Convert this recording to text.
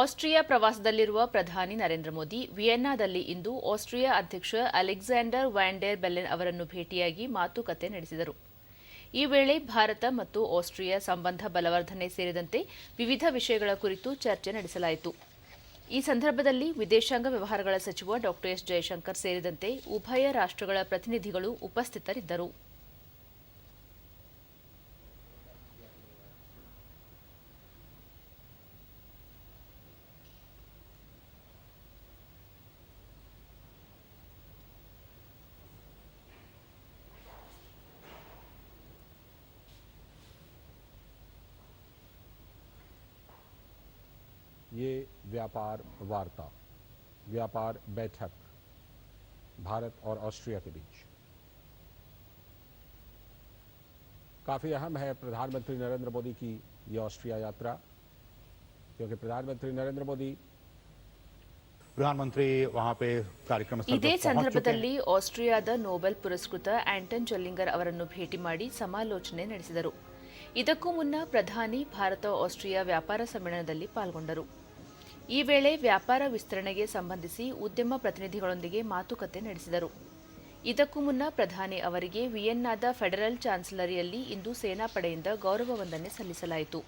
Austria ಪ್ರವಾಸದಲ್ಲಿರುವ ಪ್ರಧಾನಿ ನರೇಂದ್ರ ಮೋದಿ ವಿಯೆನ್ನಾದಲ್ಲಿ ಇಂದು ಆಸ್ಟ್ರಿಯಾ ಅಧ್ಯಕ್ಷ ಅಲೆಕ್ಸಾಂಡರ್ ವ್ಯಾಂಡೆರ್ ಬೆಲೆನ್ ಅವರನ್ನು ಭೇಟಿಯಾಗಿ ಮಾತುಕತೆ ನಡೆಸಿದರು. ಈ ವೇಳೆ ಭಾರತ ಮತ್ತು ಆಸ್ಟ್ರಿಯಾ ಸಂಬಂಧ ಬಲವರ್ಧನೆ ಸೇರಿದಂತೆ ವಿವಿಧ ವಿಷಯಗಳ ಕುರಿತು ಚರ್ಚೆ ನಡೆಸಲಾಯಿತು. ಈ ಸಂದರ್ಭದಲ್ಲಿ ವಿದೇಶಾಂಗ ವ್ಯವಹಾರಗಳ ಸಚಿವ ಡಾ ಎಸ್ ಜಯಶಂಕರ್ ಸೇರಿದಂತೆ ಉಭಯ ರಾಷ್ಟ್ರಗಳ ಪ್ರತಿನಿಧಿಗಳು ಉಪಸ್ಥಿತರಿದ್ದರು. ये व्यापार वार्ता व्यापार बैठक भारत और ऑस्ट्रिया के बीच काफी अहम है प्रधानमंत्री नरेंद्र मोदी की ये ऑस्ट्रिया यात्रा क्योंकि प्रधानमंत्री नरेंद्र मोदी प्रधानमंत्री वहां पे कार्यक्रम स्थल ಇದೇ पर पहुंच चुके हैं ಸಂದರ್ಭದಲ್ಲಿ ಆಸ್ಟ್ರಿಯಾದ ನೊಬೆಲ್ ಪುರಸ್ಕೃತ ಆಂಟನ್ ಜೊಲ್ಲಿಂಗರ್ ಅವರನ್ನು ಭೇಟಿ ಮಾಡಿ ಸಮಾಲೋಚನೆ ನಡೆಸಿದರು ಇದಕ್ಕೂ ಮುನ್ನ ಪ್ರಧಾನಿ ಭಾರತ ಆಸ್ಟ್ರಿಯಾ ವ್ಯಾಪಾರ ಸಮ್ಮೇಳನದಲ್ಲಿ ಪಾಲ್ಗೊಂಡರು ಈ ವೇಳೆ ವ್ಯಾಪಾರ ವಿಸ್ತರಣೆಗೆ ಸಂಬಂಧಿಸಿ ಉದ್ಯಮ ಪ್ರತಿನಿಧಿಗಳೊಂದಿಗೆ ಮಾತುಕತೆ ನಡೆಸಿದರು. ಇದಕ್ಕೂ ಮುನ್ನ ಪ್ರಧಾನಿ ಅವರಿಗೆ ವಿಯೆನ್ನಾದ ಫೆಡರಲ್ ಚಾನ್ಸಲರಿಯಲ್ಲಿ ಇಂದು ಸೇನಾಪಡೆಯಿಂದ ಗೌರವ ವಂದನೆ ಸಲ್ಲಿಸಲಾಯಿತು.